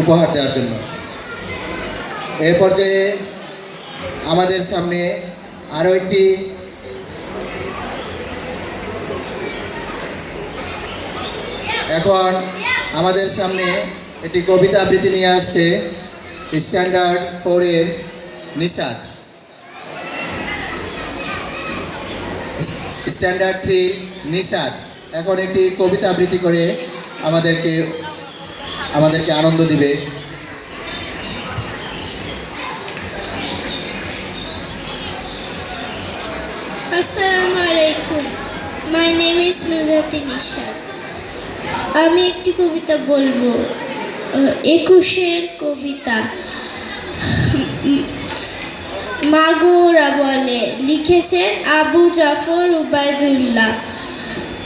উপহার দেওয়ার জন্য। এ পর্যায়ে আমাদের সামনে আরও একটি এখন আমাদের সামনে একটি কবিতা আবৃত্তি নিয়ে আসছে স্ট্যান্ডার্ড ফোরের নিশাদ। Standard three Nishad. এখন একটি কবিতা আবৃত্তি করে আমাদেরকে আমাদেরকে আনন্দ দিবে। My name is Nujati Nishad আমি একটি কবিতা বলব। একুশের কবিতা। মাগোরা বলে, লিখেছেন আবু জাফর উবায়দুল্লাহ।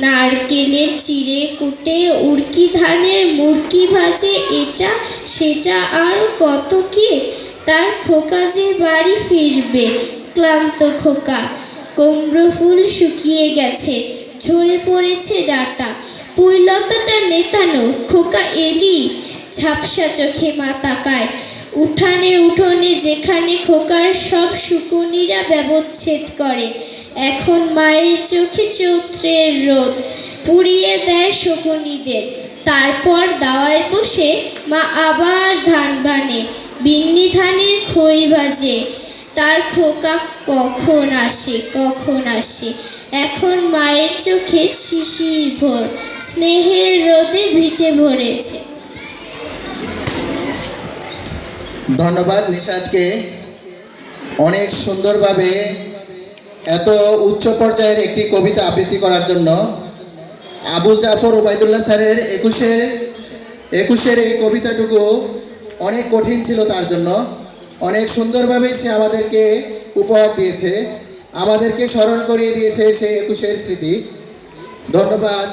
নারকেলের চিড়ে কুটে, উড়কি ধানের মুরকি ভাজে, এটা সেটা আর কত কি? তার খোকা যে বাড়ি ফিরবে, ক্লান্ত খোকা। কুমড়ো ফুল শুকিয়ে গেছে, ঝরে পড়েছে ডাটা। পুইলতাটা নেতানো, খোকা এলি, ঝাপসা চোখে মা তাকায়। উঠানে উঠোনে যেখানে খোকার সব শুকুনিরা ব্যবচ্ছেদ করে। এখন মায়ের চোখে চৌত্রের রোদ, পুড়িয়ে দেয় শকুনিদের। তারপর দাওয়ায় বসে মা আবার ধান বানে, বিন্নি ধানের খই ভাজে। তার খোকা কখন আসে কখন আসে? এখন মায়ের চোখে শিশির ভোর, স্নেহের রোদে ভিটে ভরেছে। ধন্যবাদ নিশাদকে। অনেক সুন্দরভাবে এত উচ্চ পর্যায়ের একটি কবিতা আবৃত্তি করার জন্য আবু জাফর ওবায়দুল্লাহ স্যারের একুশে, একুশের এই কবিতাটুকু অনেক কঠিন ছিল তার জন্য। অনেক সুন্দরভাবে সে আমাদেরকে উপহার দিয়েছে, আমাদেরকে স্মরণ করিয়ে দিয়েছে সেই একুশের স্মৃতি। ধন্যবাদ।